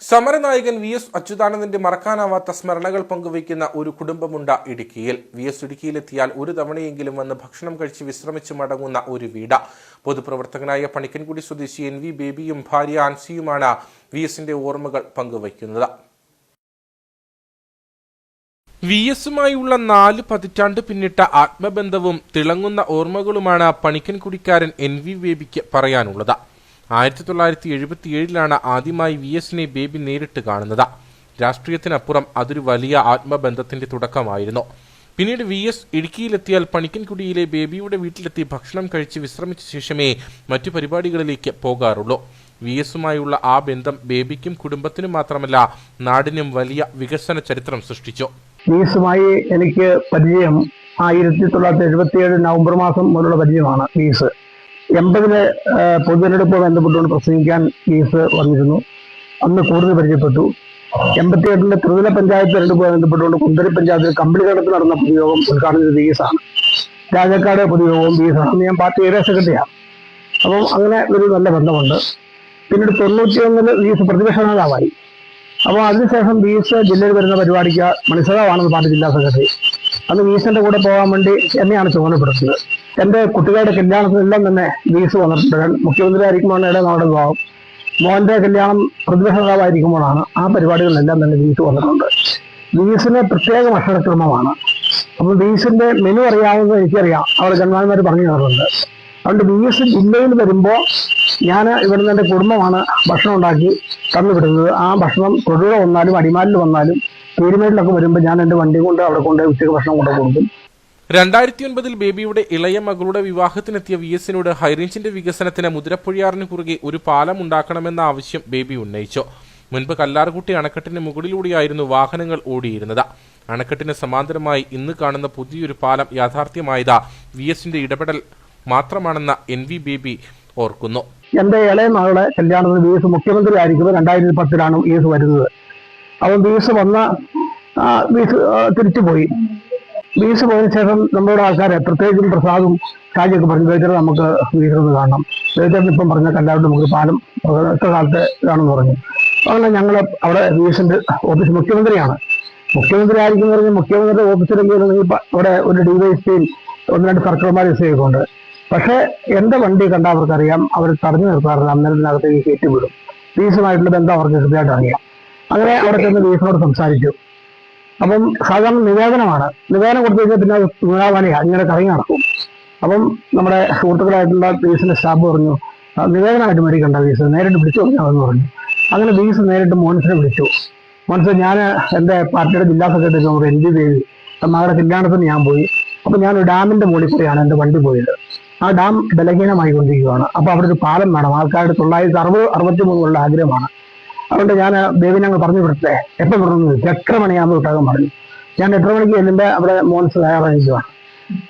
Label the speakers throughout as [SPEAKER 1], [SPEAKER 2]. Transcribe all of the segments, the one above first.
[SPEAKER 1] സമരനായകൻ V S അച്യുതാനന്ദന്റെ മറക്കാനാവാത്ത സ്മരണകൾ പങ്കുവയ്ക്കുന്ന ഒരു കുടുംബമുണ്ട ഇടുക്കിയിൽ. വി എസ് ഇടുക്കിയിലെത്തിയാൽ ഒരു തവണയെങ്കിലും വന്ന് ഭക്ഷണം കഴിച്ച് വിശ്രമിച്ച് മടങ്ങുന്ന ഒരു വീട്. പൊതുപ്രവർത്തകനായ പണിക്കൻകുടി സ്വദേശി എൻ വി ബേബിയും ഭാര്യ ആൻസിയുമാണ് വി എസിന്റെ ഓർമ്മകൾ പങ്കുവയ്ക്കുന്നത്. വി എസുമായുള്ള നാല് പതിറ്റാണ്ട് പിന്നിട്ട ആത്മബന്ധവും തിളങ്ങുന്ന ഓർമ്മകളുമാണ് പണിക്കൻകുടിക്കാരൻ എൻ വി ബേബിക്ക് പറയാനുള്ളത്. ആയിരത്തി തൊള്ളായിരത്തി എഴുപത്തിയേഴിലാണ് ആദ്യമായി വി എസിനെ ബേബി നേരിട്ട് കാണുന്നത്. രാഷ്ട്രീയത്തിനപ്പുറം അതൊരു വലിയ ആത്മബന്ധത്തിന്റെ തുടക്കമായിരുന്നു. പിന്നീട് വി എസ് ഇടുക്കിയിലെത്തിയാൽ പണിക്കൻകുടിയിലെ ബേബിയുടെ വീട്ടിലെത്തി ഭക്ഷണം കഴിച്ച് വിശ്രമിച്ച ശേഷമേ മറ്റു പരിപാടികളിലേക്ക് പോകാറുള്ളൂ. വി എസുമായുള്ള ആ ബന്ധം ബേബിക്കും കുടുംബത്തിനും മാത്രമല്ല നാടിനും വലിയ വികസന ചരിത്രം സൃഷ്ടിച്ചു.
[SPEAKER 2] വിഎസുമായി എനിക്ക് പരിചയം ആയിരത്തി തൊള്ളായിരത്തി എഴുപത്തിയേഴ് നവംബർ മാസം മുതലുള്ള പരിചയമാണ് വീസ് എൺപതിൽ പൊതുതെരഞ്ഞെടുപ്പ് ബന്ധപ്പെട്ടുകൊണ്ട് പ്രസംഗിക്കാൻ കേസ് വന്നിരുന്നു. അന്ന് കൂടുതൽ പരിചയപ്പെട്ടു. എൺപത്തി എൺപത്തിയെട്ടിലെ ത്രിതല പഞ്ചായത്ത് തെരഞ്ഞെടുപ്പ് ബന്ധപ്പെട്ടുകൊണ്ട് കുന്തരി പഞ്ചായത്തിൽ കമ്പിളി കടത്ത് നടന്ന പൊതുയോഗം ഉദ്ഘാടനം ചെയ്തത് ആണ് രാജാക്കാട് പൊതുയോഗവും കേസ് അന്ന് ഞാൻ പാർട്ടി ഏരിയ സെക്രട്ടറിയാണ്. അപ്പം അങ്ങനെ ഒരു നല്ല ബന്ധമുണ്ട്. പിന്നീട് തൊണ്ണൂറ്റി ഒന്നിൽ വി എസ് പ്രതിപക്ഷ നേതാവായി. അപ്പോൾ അതിനുശേഷം വി എസ് ജില്ലയിൽ വരുന്ന പരിപാടിക്ക് മണിസഭാവാണെന്ന് പാർട്ടി ജില്ലാ സെക്രട്ടറി. അന്ന് വി എസിന്റെ കൂടെ പോകാൻ വേണ്ടി എന്നെയാണ് ചുമതലപ്പെടുത്തിയത് എന്റെ കുട്ടികളുടെ കല്യാണത്തിനെല്ലാം തന്നെ വീസ് വന്നിട്ടുണ്ട് മുഖ്യമന്ത്രി ആയിരിക്കുമ്പോഴാണ് നമ്മുടെ വിവാഹം. മോഹന്റെ കല്യാണം പ്രതിപക്ഷ നേതാവായിരിക്കുമ്പോഴാണ് ആ പരിപാടികളിലെല്ലാം തന്നെ വീസ് വന്നിട്ടുണ്ട്. വീസിന് പ്രത്യേക ഭക്ഷണക്രമമാണ്. അപ്പോൾ വീസിന്റെ മെനു അറിയാവുന്നത് എനിക്കറിയാം. അവിടെ ജന്മാന്മാർ പറഞ്ഞു തന്നിട്ടുണ്ട്. അതുകൊണ്ട് വീസ് ജില്ലയിൽ വരുമ്പോൾ ഞാൻ ഇവിടുന്ന് എന്റെ കുടുംബമാണ് ഭക്ഷണം ഉണ്ടാക്കി തന്നുവിടുന്നത്. ആ ഭക്ഷണം തൊഴിലോ വന്നാലും അടിമാലിൽ വന്നാലും പീരുമേട്ടിലൊക്കെ വരുമ്പോൾ ഞാൻ എന്റെ വണ്ടി കൊണ്ട് അവിടെ കൊണ്ട് ഉച്ചയ്ക്ക് ഭക്ഷണം കൊണ്ട് കൊടുക്കും.
[SPEAKER 1] രണ്ടായിരത്തി ഒൻപതിൽ ബേബിയുടെ ഇളയ മകളുടെ വിവാഹത്തിനെത്തിയ വി എസിനോട് ഹൈറേഞ്ചിന്റെ വികസനത്തിന് മുതിരപ്പൊഴിയാറിന് കുറുകെ ഒരു പാലം ഉണ്ടാക്കണമെന്ന ആവശ്യം ബേബി ഉന്നയിച്ചു. മുൻപ് കല്ലാർകുട്ടി അണക്കെട്ടിന് മുകളിലൂടെയായിരുന്നു വാഹനങ്ങൾ ഓടിയിരുന്നത്. അണക്കെട്ടിന് സമാന്തരമായി ഇന്ന് കാണുന്ന പുതിയൊരു പാലം യാഥാർത്ഥ്യമായത് വി എസിന്റെ ഇടപെടൽ മാത്രമാണെന്ന എൻ വി ബേബി ഓർക്കുന്നു.
[SPEAKER 2] എന്റെ ഇളയ മകളുടെ കല്യാണത്തിന് വി എസ് മുഖ്യമന്ത്രി ആയിരിക്കുമ്പോൾ രണ്ടായിരത്തി പത്തിലാണ് വി എസ് വരുന്നത്. അപ്പം വി എസ് വന്ന തിരിച്ചുപോയി. എസ് പോയതിനു ശേഷം നമ്മുടെ ആൾക്കാരെ പ്രത്യേകിച്ചും പ്രസാദും ഷാജിയൊക്കെ പറഞ്ഞു. വേച്ചർ നമുക്ക് എസ് കാണണം. വേച്ചറിന് ഇപ്പം പറഞ്ഞ കല്ലാവിട്ട് നമുക്ക് പാലം ഒറ്റ കാലത്തെ ഇതാണെന്ന് പറഞ്ഞു. അങ്ങനെ ഞങ്ങൾ അവിടെ ബി എസിന്റെ ഓഫീസ് മുഖ്യമന്ത്രിയാണ്. മുഖ്യമന്ത്രി ആയിരിക്കും പറഞ്ഞ് മുഖ്യമന്ത്രിയുടെ ഓഫീസിലെങ്കിലും അവിടെ ഒരു ഡിവൈഎസ്പിയും ഒന്ന് രണ്ട് സർക്കിൾമാർ യൂസ് ഉണ്ട് പക്ഷേ എന്റെ വണ്ടി കണ്ട അവർക്കറിയാം അവർ തടഞ്ഞു നിർത്താറില്ല അന്നേരത്തിനകത്തേക്ക് കയറ്റി വിടും. വീസുമായിട്ടുള്ള ബന്ധം അവർക്ക് കൃത്യമായിട്ട് അറിയാം. അങ്ങനെ അവിടെ ചെന്ന് വീസിനോട് സംസാരിച്ചു. അപ്പം സാധാരണ നിവേദനമാണ്. നിവേദനം കൊടുത്തു കഴിഞ്ഞാൽ പിന്നെ അത് നൂലാവാനിയാ ഇങ്ങനെ കറങ്ങി നടക്കും. അപ്പം നമ്മുടെ സുഹൃത്തുക്കളായിട്ടുള്ള ബീസിന്റെ സ്റ്റാഫ് പറഞ്ഞു "ആ, നിവേദനമായിട്ട് മേടിക്കണ്ട ബീസ്. നേരിട്ട് വിളിച്ചു പറഞ്ഞാൽ പറഞ്ഞു. അങ്ങനെ ബീസ് നേരിട്ട് മോൻസിനെ വിളിച്ചു. മോൻസ് ഞാൻ എന്റെ പാർട്ടിയുടെ ജില്ലാ സെക്രട്ടറി നമുക്ക് എൻ ജി ദേവി മകളുടെ കല്യാണത്തിന് ഞാൻ പോയി. അപ്പൊ ഞാൻ ഡാമിന്റെ മുകളിൽ കൂടെയാണ് എന്റെ വണ്ടി പോയത്. ആ ഡാം ബലഹീനമായി കൊണ്ടിരിക്കുകയാണ് അപ്പൊ അവിടെ ഒരു പാലം വേണം. ആൾക്കാരുടെ തൊള്ളായിരത്തി അറുപത് അറുപത്തി മൂന്നുള്ള ആഗ്രഹമാണ്. അതുകൊണ്ട് ഞാൻ ദേവിനെ അങ്ങ് പറഞ്ഞു വിടട്ടെ എപ്പം പറഞ്ഞു? എത്ര മണിയാകുമ്പോൾ വിട്ടാകാൻ പറഞ്ഞു. ഞാൻ എത്ര മണിക്ക് ചെല്ലുമ്പോൾ അവിടെ മോൻസ് തയ്യാറായിരിക്കുവാണ്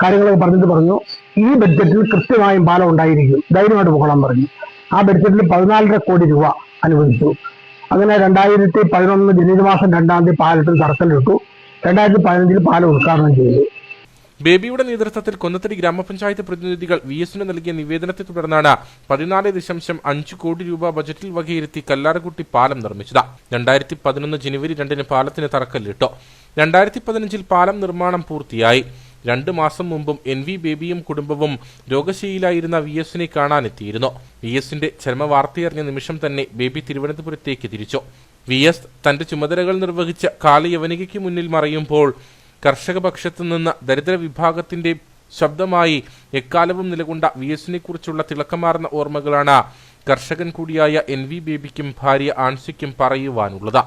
[SPEAKER 2] കാര്യങ്ങളൊക്കെ പറഞ്ഞിട്ട് പറഞ്ഞു. ഈ ബഡ്ജറ്റിൽ കൃത്യമായും പാലം ഉണ്ടായിരിക്കും. ധൈര്യമായിട്ട് പോകണം പറഞ്ഞു. ആ ബഡ്ജറ്റിൽ പതിനാലര കോടി രൂപ അനുവദിച്ചു. അങ്ങനെ രണ്ടായിരത്തി പതിനൊന്ന് ജനുവരി മാസം രണ്ടാം തീയതി പാലത്തിൽ തറക്കല്ലിട്ടു രണ്ടായിരത്തി പതിനഞ്ചിൽ പാലം ഉദ്ഘാടനം ചെയ്തു.
[SPEAKER 1] ബേബിയുടെ നേതൃത്വത്തിൽ കൊന്നത്തടി ഗ്രാമപഞ്ചായത്ത് പ്രതിനിധികൾ വി എസിന് നൽകിയ നിവേദനത്തെ തുടർന്നാണ് പതിനാല് ദശാംശം അഞ്ച് കോടി രൂപ ബജറ്റിൽ വകയിരുത്തി കല്ലാറുകുട്ടി പാലം നിർമ്മിച്ചത്. രണ്ടായിരത്തി പതിനൊന്ന് ജനുവരി രണ്ടിന് പാലത്തിന് തറക്കല്ലിട്ടു. രണ്ടായിരത്തി പതിനഞ്ചിൽ പാലം നിർമ്മാണം പൂർത്തിയായി. രണ്ട് മാസം മുമ്പും എൻ വി ബേബിയും കുടുംബവും രോഗശീലായിരുന്ന വി എസിനെ കാണാനെത്തിയിരുന്നു. വി എസിന്റെ ചരമവാർത്തയറിഞ്ഞ നിമിഷം തന്നെ ബേബി തിരുവനന്തപുരത്തേക്ക് തിരിച്ചു. വി എസ് തന്റെ ചുമതലകൾ നിർവഹിച്ച കാലയവനികയ്ക്ക് മുന്നിൽ മറയുമ്പോൾ കർഷക പക്ഷത്തു നിന്ന് ദരിദ്ര വിഭാഗത്തിന്റെ ശബ്ദമായി എക്കാലവും നിലകൊണ്ട വി എസിനെ കുറിച്ചുള്ള തിളക്കമാർന്ന ഓർമ്മകളാണ് കർഷകൻ കൂടിയായ എൻ വി ബേബിക്കും ഭാര്യ ആൻസിക്കും പറയുവാനുള്ളത്.